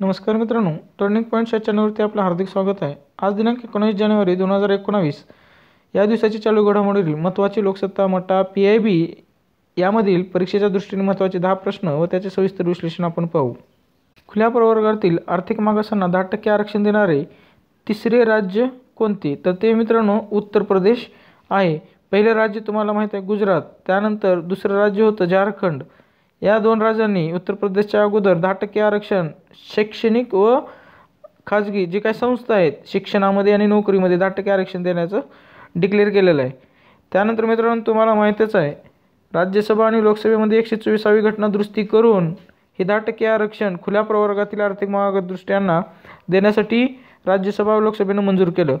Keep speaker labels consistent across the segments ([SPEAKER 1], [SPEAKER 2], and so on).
[SPEAKER 1] नमस्कार मित्रांनो turning point या चॅनलवरती आपलं हार्दिक स्वागत आहे. आज दिनांक एकोणावीस जानेवारी दोन हजार एकोणावीस. या दिवसाची चालू घडामोडीतील महत्त्वाची Loksatta Mata P I B यामधील परीक्षेच्या दृष्टीने महत्त्वाचे दहा प्रश्न व त्याचे सविस्तर विश्लेषण आपण पाहू. खुल्या प्रवर्गातील आर्थिक मागासांना दहा टक्के आरक्षण देणारे तिसरे राज्य कोणते? तर ते मित्रांनो उत्तर प्रदेश आहे. पहिलं राज्य तुम्हाला माहीत आहे गुजरात त्यानंतर दुसरं राज्य होतं झारखंड. या दोन राज्यांनी उत्तर प्रदेशच्या अगोदर दहा टक्के आरक्षण शैक्षणिक व खाजगी जे काही संस्था आहेत शिक्षणामध्ये आणि नोकरीमध्ये दहा टक्के आरक्षण देण्याचं डिक्लेअर केलेलं आहे. त्यानंतर मित्रांनो तुम्हाला माहीतच आहे राज्यसभा आणि लोकसभेमध्ये एकशे चोवीसावी घटना दुरुस्ती करून हे दहा टक्के आरक्षण खुल्या प्रवर्गातील आर्थिक मागासदृष्ट्यांना देण्यासाठी राज्यसभा व लोकसभेनं मंजूर केलं.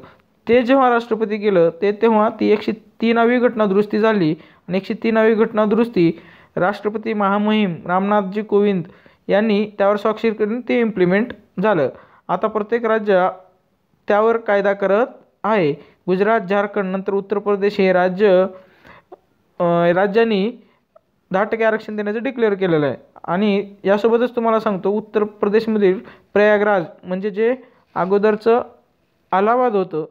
[SPEAKER 1] ते जेव्हा राष्ट्रपती केलं ते तेव्हा ती एकशे तीनावी घटना दुरुस्ती झाली आणि एकशे तीनावी घटना दुरुस्ती राष्ट्रपती महामहिम रामनाथजी कोविंद यांनी त्यावर स्वाक्षरी करून ते इम्प्लिमेंट झालं. आता प्रत्येक राज्य त्यावर कायदा करत आहे. गुजरात झारखंड नंतर उत्तर प्रदेश हे राज्य राज्यांनी दहा टक्के आरक्षण देण्याचं डिक्लेअर केलेलं आहे. आणि यासोबतच तुम्हाला सांगतो उत्तर प्रदेशमधील प्रयागराज म्हणजे जे अगोदरचं अलाहाबाद होतं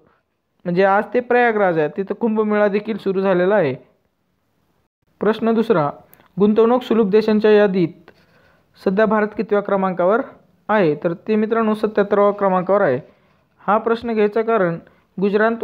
[SPEAKER 1] म्हणजे आज ते प्रयागराज आहे. तिथं कुंभमेळा देखील सुरू झालेला आहे. प्रश्न दुसरा गुंतवणूक सुलभ देशांच्या यादीत सध्या भारत कितव्या क्रमांकावर आहे? तर ते मित्रांनो सत्याहत्तराव्या क्रमांकावर आहे. हा प्रश्न घ्यायचं कारण गुजरात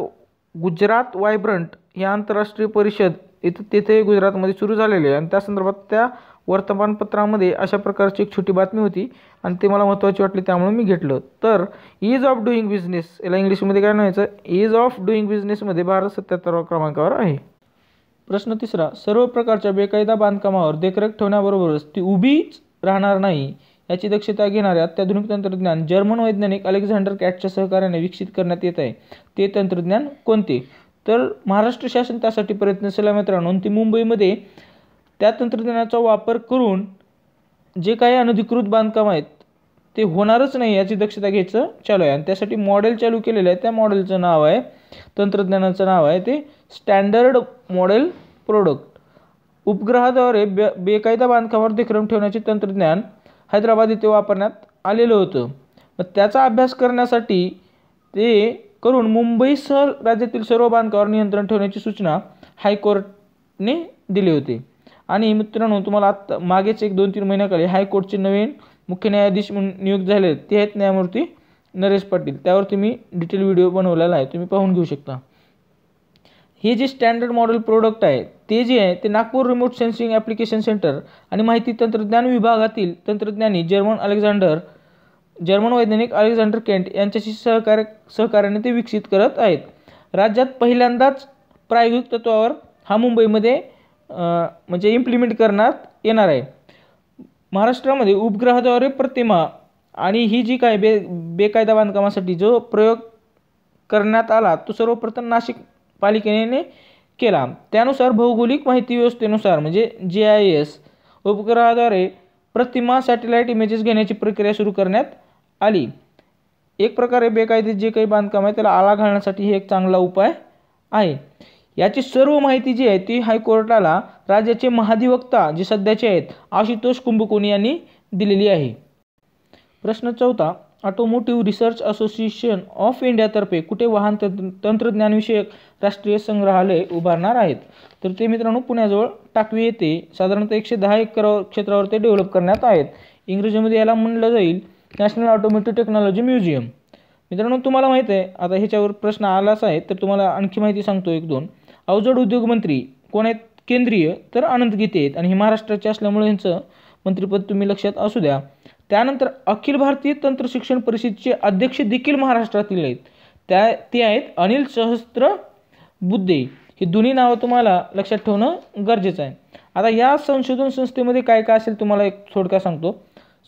[SPEAKER 1] गुजरात वायब्रंट या आंतरराष्ट्रीय परिषद इथं तिथे गुजरातमध्ये सुरू झालेली आहे. आणि त्या संदर्भात त्या वर्तमानपत्रामध्ये अशा प्रकारची एक छोटी बातमी होती आणि ते मला महत्त्वाची वाटली त्यामुळे मी घेतलं. तर ईज ऑफ डुईंग बिझनेस याला इंग्लिशमध्ये काय म्हणायचं? ईज ऑफ डुईंग बिझनेसमध्ये भारत सत्याहत्तराव्या क्रमांकावर आहे. प्रश्न तिसरा सर्व प्रकारच्या बेकायदा बांधकामावर देखरेख ठेवण्याबरोबरच ती उभीच राहणार नाही याची दक्षता घेणारे अत्याधुनिक तंत्रज्ञान जर्मन वैज्ञानिक अलेक्झांडर कॅटच्या सहकार्याने विकसित करण्यात येत आहे. ते तंत्रज्ञान कोणते? तर महाराष्ट्र शासन त्यासाठी प्रयत्नशील आहे मित्रांनो. ती मुंबईमध्ये त्या तंत्रज्ञानाचा वापर करून जे काही अनधिकृत बांधकाम आहेत ते होणारच नाही याची दक्षता घ्यायचं चालू आहे. आणि त्यासाठी मॉडेल चालू केलेलं आहे. त्या मॉडेलचं नाव आहे तंत्रज्ञानाचं नाव आहे ते स्टँडर्ड मॉडेल प्रोडक्ट. उपग्रहाद्वारे बे बेकायदा बांधकामावर देखरेम ठेवण्याचे तंत्रज्ञान हैदराबाद येथे वापरण्यात आलेलं होतं. मग त्याचा अभ्यास करण्यासाठी ते करून मुंबईसह राज्यातील सर्व बांधकामावर नियंत्रण ठेवण्याची सूचना हायकोर्टने दिली होती. आणि मित्रांनो तुम्हाला आत्ता मागेच एक दोन तीन महिन्याखाली हायकोर्टचे नवीन मुख्य न्यायाधीश म्हणून नियुक्त झाले ते आहेत न्यायमूर्ती नरेश पाटील. त्यावरती मी डिटेल व्हिडिओ बनवलेला आहे. तुम्ही पाहून घेऊ शकता. हे जे स्टँडर्ड मॉडेल प्रोडक्ट आहे ते जे आहे ते Nagpur remote sensing application centre आणि माहिती तंत्रज्ञान विभागातील तंत्रज्ञानी जर्मन अलेक्झांडर जर्मन वैज्ञानिक अलेक्झांडर केंट यांच्याशी सहकार्य सहकार्याने ते विकसित करत आहेत. राज्यात पहिल्यांदाच प्रायोगिक तत्वावर हा मुंबईमध्ये म्हणजे इम्प्लिमेंट करण्यात येणार आहे. महाराष्ट्रामध्ये उपग्रहाद्वारे प्रतिमा आणि ही जी काय बे बेकायदा बांधकामासाठी जो प्रयोग करण्यात आला तो सर्वप्रथम नाशिक पालिकेने केला. त्यानुसार भौगोलिक माहिती व्यवस्थेनुसार म्हणजे जे आय एस उपग्रहाद्वारे प्रतिमा सॅटेलाईट इमेजेस घेण्याची प्रक्रिया सुरू करण्यात आली. एक प्रकारे बेकायदे जे काही बांधकाम आहे त्याला आळा घालण्यासाठी हे एक चांगला उपाय आहे. याची सर्व माहिती जी आहे ती हायकोर्टाला राज्याचे महाधिवक्ता जे सध्याचे आहेत आशुतोष कुंभकोणी यांनी दिलेली आहे. प्रश्न चौथा ऑटोमोटिव्ह रिसर्च असोसिएशन ऑफ इंडियातर्फे कुठे वाहन तंत्र तंत्रज्ञानविषयक राष्ट्रीय संग्रहालय उभारणार आहेत? तर ते मित्रांनो पुण्याजवळ टाकवी येथे साधारणतः एकशे दहा एकर क्षेत्रावर ते डेव्हलप करण्यात आहेत. इंग्रजीमध्ये याला म्हणलं जाईल नॅशनल ऑटोमोटिव्ह टेक्नॉलॉजी म्युझियम मित्रांनो तुम्हाला माहीत आहे आता ह्याच्यावर प्रश्न आलाच आहे तर तुम्हाला आणखी माहिती सांगतो एक दोन. अवजड उद्योगमंत्री कोण आहेत? केंद्रीय तर आनंद गीते आहेत. आणि हे महाराष्ट्राचे असल्यामुळे यांचं मंत्रिपद तुम्ही लक्षात असू द्या. त्यानंतर अखिल भारतीय तंत्रशिक्षण परिषदेचे अध्यक्ष देखील महाराष्ट्रातील आहेत. त्या ते आहेत अनिल सहस्त्र बुद्धे. ही दोन्ही नावं तुम्हाला लक्षात ठेवणं गरजेचं आहे. आता या संशोधन संस्थेमध्ये काय काय असेल तुम्हाला एक थोडक्यात सांगतो.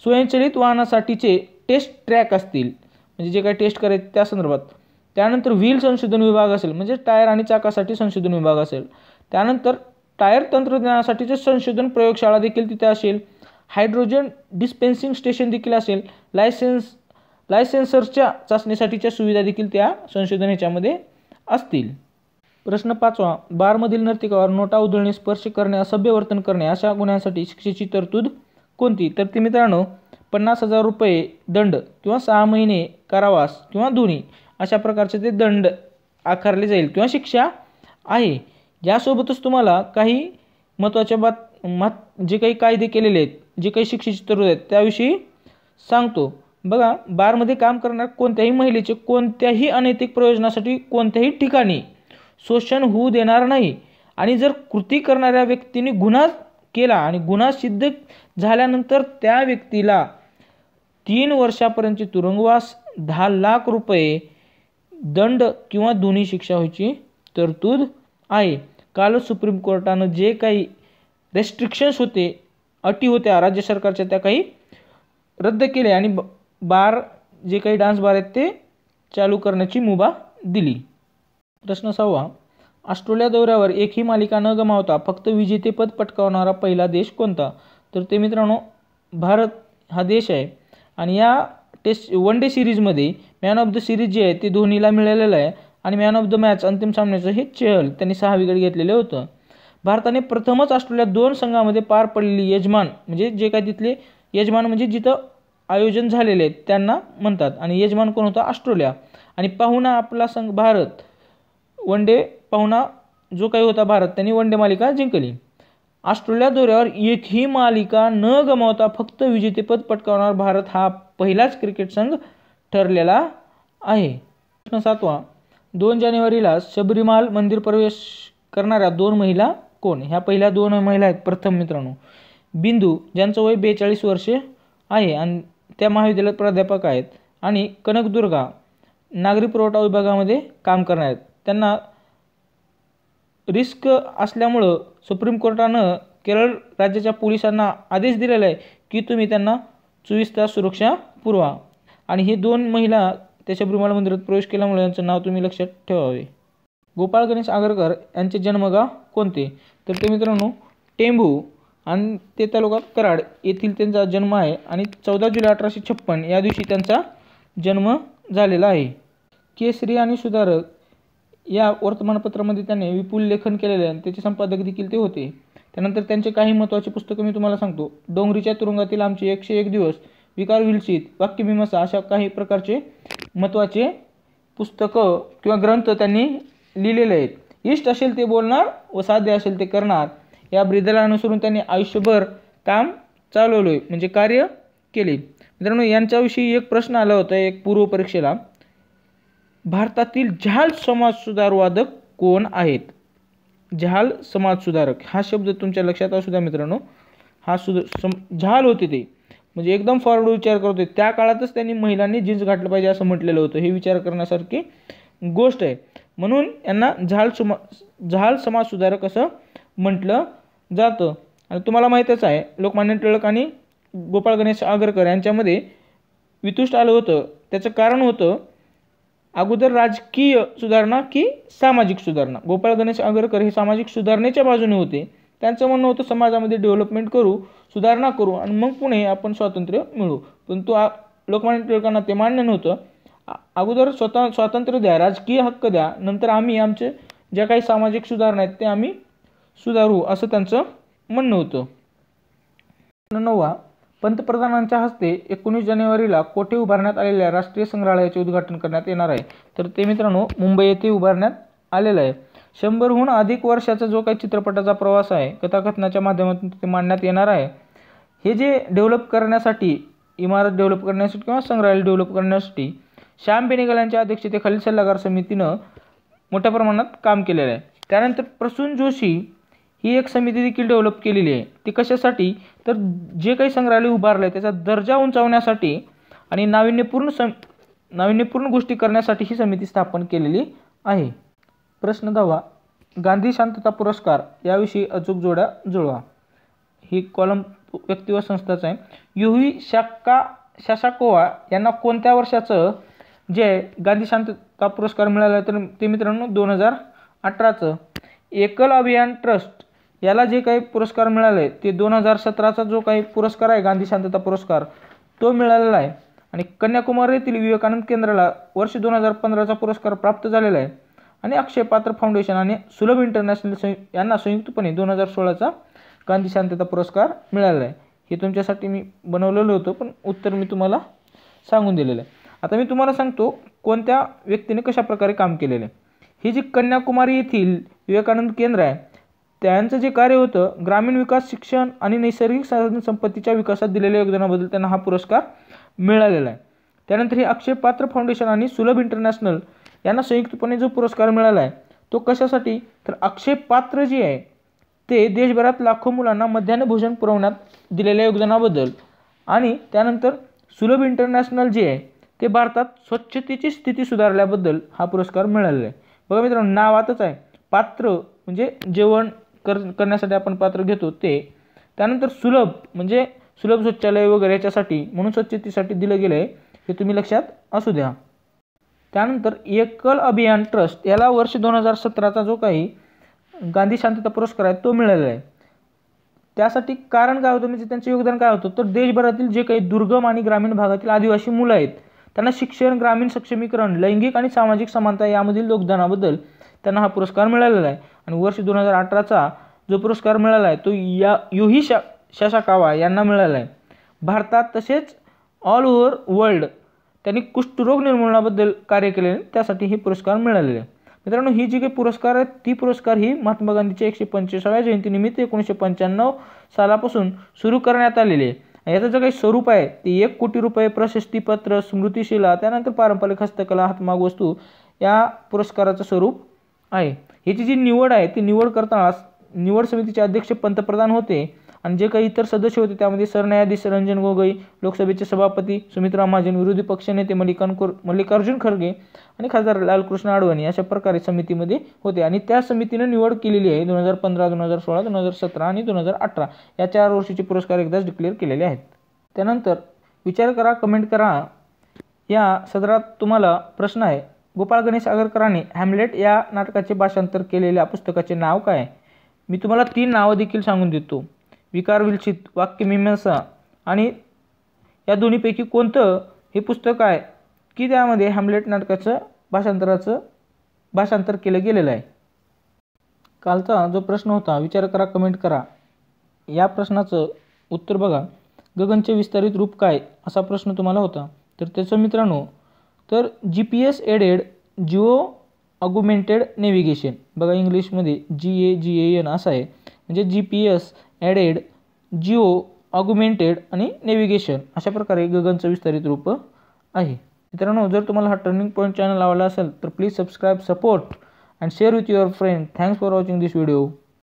[SPEAKER 1] स्वयंचलित वाहनासाठीचे टेस्ट ट्रॅक असतील. म्हणजे जे काही टेस्ट करायचे त्या संदर्भात. त्यानंतर व्हील संशोधन विभाग असेल म्हणजे टायर आणि चाकासाठी संशोधन विभाग असेल. त्यानंतर टायर तंत्रज्ञानासाठीचे संशोधन प्रयोगशाळा देखील तिथे असेल. हायड्रोजन डिस्पेन्सिंग स्टेशन देखील असेल. लायसेन्स लायसेन्सरच्या चाचणीसाठीच्या सुविधा देखील त्या संशोधन ह्याच्यामध्ये असतील. प्रश्न पाचवा बारमधील नर्तिकावर नोटा उधळणे स्पर्श करणे असभ्य वर्तन करणे अशा गुन्ह्यांसाठी शिक्षेची तरतूद कोणती? तर ती मित्रांनो पन्नास हजार रुपये दंड किंवा सहा महिने कारावास किंवा दोन्ही अशा प्रकारचे ते दंड आकारले जाईल किंवा शिक्षा आहे. यासोबतच तुम्हाला काही महत्त्वाच्या बात महत् जे काही कायदे केलेले आहेत जे काही शिक्षेची तरुण आहेत त्याविषयी सांगतो. बघा बारमध्ये काम करणाऱ्या कोणत्याही महिलेचे कोणत्याही अनैतिक प्रयोजनासाठी कोणत्याही ठिकाणी शोषण होऊ देणार नाही. आणि जर कृती करणाऱ्या व्यक्तीने गुन्हा केला आणि गुन्हा सिद्ध झाल्यानंतर त्या व्यक्तीला तीन वर्षापर्यंतचे तुरुंगवास दहा लाख रुपये दंड किंवा दोन्ही शिक्षा व्हायची तरतूद आहे. काल सुप्रीम कोर्टानं जे काही रेस्ट्रिक्शन्स होते अटी होत्या. राज्य सरकारच्या त्या काही रद्द केले आणि ब बार जे काही डान्स बार आहेत ते चालू करण्याची मुभा दिली. प्रश्न सहावा. ऑस्ट्रेलिया दौऱ्यावर एकही मालिका न गमावता फक्त विजेतेपद पटकावणारा पहिला देश कोणता? तर ते मित्रांनो भारत हा देश आहे. आणि या टेस्ट वन डे सिरीजमध्ये मॅन ऑफ द सिरीज जे आहे ते धोनीला मिळालेलं आहे. आणि मॅन ऑफ द मॅच अंतिम सामन्याचं हे चहल त्यांनी सहा विकेट घेतलेलं होतं. भारताने प्रथमच ऑस्ट्रेलिया दोन संघामध्ये पार पडलेली यजमान म्हणजे जे काय तिथले यजमान म्हणजे जिथं आयोजन झालेले आहेत त्यांना म्हणतात. आणि यजमान कोण होता? ऑस्ट्रेलिया. आणि पाहुणा आपला संघ भारत. वन डे पाहुणा जो काही होता भारत त्यांनी वन डे मालिका जिंकली. ऑस्ट्रेलिया दौऱ्यावर एकही मालिका न गमावता फक्त विजेतेपद पटकावणार भारत हा पहिलाच क्रिकेट संघ ठरलेला आहे. प्रश्न सातवा. दोन जानेवारीला शबरीमाल मंदिर प्रवेश करणाऱ्या दोन महिला कोण? ह्या पहिल्या दोन महिला आहेत प्रथम मित्रांनो. बिंदू ज्यांचं वय बेचाळीस वर्षे आहे आणि त्या महाविद्यालयात प्राध्यापक आहेत. आणि कनकदुर्गा नागरी पुरवठा विभागामध्ये काम करणार आहेत. त्यांना रिस्क असल्यामुळं सुप्रीम कोर्टानं केरळ राज्याच्या पोलिसांना आदेश दिलेला आहे की तुम्ही त्यांना चोवीस तास सुरक्षा पुरवा. आणि हे दोन महिला त्याच्या शबरीमाला मंदिरात प्रवेश केल्यामुळे यांचं नाव तुम्ही लक्षात ठेवावे. गोपाळ गणेश आगरकर यांचे जन्मगाव कोणते? तर ते मित्रांनो टेंभू आणि ते तालुका कराड येथील त्यांचा जन्म आहे आणि चौदा जुलै अठराशे छप्पन या दिवशी त्यांचा जन्म झालेला आहे. केसरी आणि सुधारक या वर्तमानपत्रामध्ये त्यांनी विपुल लेखन केलेले आहे आणि त्याचे संपादक देखील ते होते. त्यानंतर त्यांचे काही महत्त्वाचे पुस्तकं मी तुम्हाला सांगतो. डोंगरीच्या तुरुंगातील आमचे एकशे एक दिवस विकार विलसित वाक्यमीमांसा अशा काही प्रकारचे महत्त्वाचे पुस्तकं किंवा ग्रंथ त्यांनी लिहिलेले आहेत. इष्ट असेल ते बोलणार व साध्य असेल ते करणार. या ब्रिदला अनुसरून त्यांनी आयुष्यभर काम चालवलं आहे म्हणजे कार्य केले. मित्रांनो यांच्याविषयी एक प्रश्न आला होता एक पूर्व परीक्षेला भारतातील झाल समाजसुधारवादक कोण आहेत? झाल समाजसुधारक हा शब्द तुमच्या लक्षात असू द्या मित्रांनो. हा सुध सम झाल होते ते. म्हणजे एकदम फॉरवर्ड विचार करत होते. त्या काळातच त्यांनी महिलांनी जीन्स घातलं पाहिजे असं म्हटलेलं होतं. हे विचार करण्यासारखी गोष्ट आहे. म्हणून यांना झाल सुमा झाल समाज सुधारक असं म्हटलं जातं. आणि तुम्हाला माहीतच आहे लोकमान्य टिळक आणि गोपाळ गणेश आगरकर यांच्यामध्ये वितुष्ट आलं होतं. त्याचं कारण होतं अगोदर राजकीय सुधारणा की सामाजिक सुधारणा. गोपाळ गणेश आगरकर हे सामाजिक सुधारणेच्या बाजूने होते. त्यांचं म्हणणं होतं समाजामध्ये डेव्हलपमेंट करू सुधारणा करू आणि मग पुणे आपण स्वातंत्र्य मिळू परंतु आ लोकमान्य टिळकांना ते मान्य नव्हतं. अगोदर स्वतः स्वातंत्र्य द्या राजकीय हक्क द्या नंतर आम्ही आमचे ज्या काही सामाजिक सुधारणा आहेत ते आम्ही सुधारू असं त्यांचं म्हणणं होतं. नववा पंतप्रधानांच्या हस्ते एकोणीस जानेवारीला कोठे उभारण्यात आलेल्या राष्ट्रीय संग्रहालयाचे उद्घाटन करण्यात येणार आहे? तर ते मित्रांनो मुंबई येथे उभारण्यात आलेलं आहे. शंभरहून अधिक वर्षाचा जो काही चित्रपटाचा प्रवास आहे कथाकथनाच्या माध्यमातून ते मांडण्यात येणार आहे. हे जे डेव्हलप करण्यासाठी इमारत डेव्हलप करण्यासाठी किंवा संग्रहालय डेव्हलप करण्यासाठी श्याम बेनेगल यांच्या अध्यक्षतेखालील सल्लागार समितीनं मोठ्या प्रमाणात काम केलेलं आहे. त्यानंतर प्रसून जोशी ही एक समिती देखील डेव्हलप केलेली आहे. ती कशासाठी? तर जे काही संग्रहालय उभारलं आहे त्याचा दर्जा उंचावण्यासाठी आणि नाविन्यपूर्ण सम नाविन्यपूर्ण गोष्टी करण्यासाठी ही समिती स्थापन केलेली आहे. प्रश्न दहावा गांधी शांतता पुरस्कार याविषयी अचूक जोड्या जुळवा. ही कॉलम व्यक्ती व संस्थाचं आहे. युही शाक्का शाशाकोवा यांना कोणत्या वर्षाचं जे गांधी शांतता पुरस्कार मिळाला तर ते मित्रांनो दोन हजार अठराचं. एकल अभियान ट्रस्ट याला जे काही पुरस्कार मिळाले ते दोन हजार सतराचा जो काही पुरस्कार आहे गांधी शांतता पुरस्कार तो मिळालेला आहे. आणि कन्याकुमारी येथील विवेकानंद केंद्राला वर्ष दोन हजार पंधराचा पुरस्कार प्राप्त झालेला आहे. आणि अक्षय पात्र फाउंडेशन आणि सुलभ इंटरनॅशनल संयु यांना संयुक्तपणे दोन हजार सोळाचा गांधी शांतता पुरस्कार मिळाला आहे. हे तुमच्यासाठी मी बनवलेलं होतं पण उत्तर मी तुम्हाला सांगून दिलेलं आहे. आता मी तुम्हाला सांगतो कोणत्या व्यक्तीने कशाप्रकारे काम केलेलं आहे. ही जी कन्याकुमारी येथील विवेकानंद केंद्र आहे त्यांचं जे कार्य होतं ग्रामीण विकास शिक्षण आणि नैसर्गिक साधन संपत्तीच्या विकासात दिलेल्या योगदानाबद्दल त्यांना हा पुरस्कार मिळालेला आहे. त्यानंतर हे अक्षय पात्र फाउंडेशन आणि सुलभ इंटरनॅशनल यांना संयुक्तपणे जो पुरस्कार मिळाला आहे तो कशासाठी? तर अक्षय पात्र जे आहे ते देशभरात लाखो मुलांना मध्यान्ह भोजन पुरवण्यात दिलेल्या योगदानाबद्दल. आणि त्यानंतर सुलभ इंटरनॅशनल जे आहे ते भारतात स्वच्छतेची स्थिती सुधारल्याबद्दल हा पुरस्कार मिळालेला आहे. बघा मित्रांनो नावातच आहे. पात्र म्हणजे जेवण कर करण्यासाठी आपण पात्र घेतो ते. त्यानंतर सुलभ म्हणजे सुलभ शौचालय वगैरे याच्यासाठी म्हणून स्वच्छतेसाठी दिलं गेलं आहे. हे तुम्ही लक्षात असू द्या. त्यानंतर एकल अभियान ट्रस्ट याला वर्ष दोन हजार सतराचा जो काही गांधी शांतता पुरस्कार आहे तो मिळालेला आहे. त्यासाठी कारण काय होतं म्हणजे त्यांचं योगदान काय होतं? तर देशभरातील जे काही दुर्गम आणि ग्रामीण भागातील आदिवासी मुलं आहेत त्यांना शिक्षण ग्रामीण सक्षमीकरण लैंगिक आणि सामाजिक समानता यामधील योगदानाबद्दल त्यांना हा पुरस्कार मिळालेला आहे. आणि वर्ष दोन हजार अठराचा जो पुरस्कार मिळाला आहे तो या युही शा शशाकावा यांना मिळाला आहे. भारतात तसेच ऑल ओव्हर वर्ल्ड त्यांनी कुष्ठरोग निर्मूलनाबद्दल कार्य केले त्यासाठी हे पुरस्कार मिळालेले आहे. मित्रांनो ही जी काही पुरस्कार आहेत ती पुरस्कार ही महात्मा गांधीच्या एकशे पंचेसाव्या जयंतीनिमित्त एकोणीसशे पंच्याण्णव सालापासून सुरू करण्यात आलेली आहे. याचं जे काही स्वरूप आहे ते एक कोटी रुपये प्रशस्तीपत्र स्मृतिशिला त्यानंतर पारंपरिक हस्तकला हातमाग वस्तू या पुरस्काराचं स्वरूप आहे. ह्याची जी निवड आहे ती निवड करताना निवड समितीचे अध्यक्ष पंतप्रधान होते. आणि जे काही इतर सदस्य होते त्यामध्ये सरन्यायाधीश रंजन गोगोई लोकसभेचे सभापती सुमित्रा महाजन विरोधी पक्षनेते मल्लिकान मल्लिकार्जुन खरगे आणि खासदार लालकृष्ण आडवाणी अशा प्रकारे समितीमध्ये होते. आणि त्या समितीनं निवड केलेली आहे दोन हजार पंधरा दोन हजार सोळा दोन हजार सतरा आणि दोन हजार अठरा. या चार वर्षीचे पुरस्कार एकदाच डिक्लेअर केलेले आहेत. त्यानंतर विचार करा कमेंट करा. या सदरात तुम्हाला प्रश्न आहे गोपाळ गणेश आगरकरांनी हॅमलेट या नाटकाचे भाषांतर केलेल्या पुस्तकाचे नाव काय मी तुम्हाला तीन नावं देखील सांगून देतो. विकार वाक्यमीमांसा आणि या दोन्हीपैकी कोणतं हे पुस्तक आहे की त्यामध्ये हॅमलेट नाटकाचं भाषांतराचं भाषांतर केलं गेलेलं आहे? कालचा जो प्रश्न होता विचार करा कमेंट करा. या प्रश्नाचं उत्तर बघा. गगनचे विस्तारित रूप काय? असा प्रश्न तुम्हाला होता. तर त्याचं मित्रांनो तर G P S aided geo augmented navigation बघा इंग्लिशमध्ये जी ए जी ए एन असं आहे. म्हणजे G P S aided geo augmented आणि नेव्हिगेशन अशा प्रकारे गगनचं विस्तारित रूप आहे. मित्रांनो जर तुम्हाला हा टर्निंग पॉईंट चॅनल आवडला असेल तर please subscribe support and share with your friend thanks for watching this video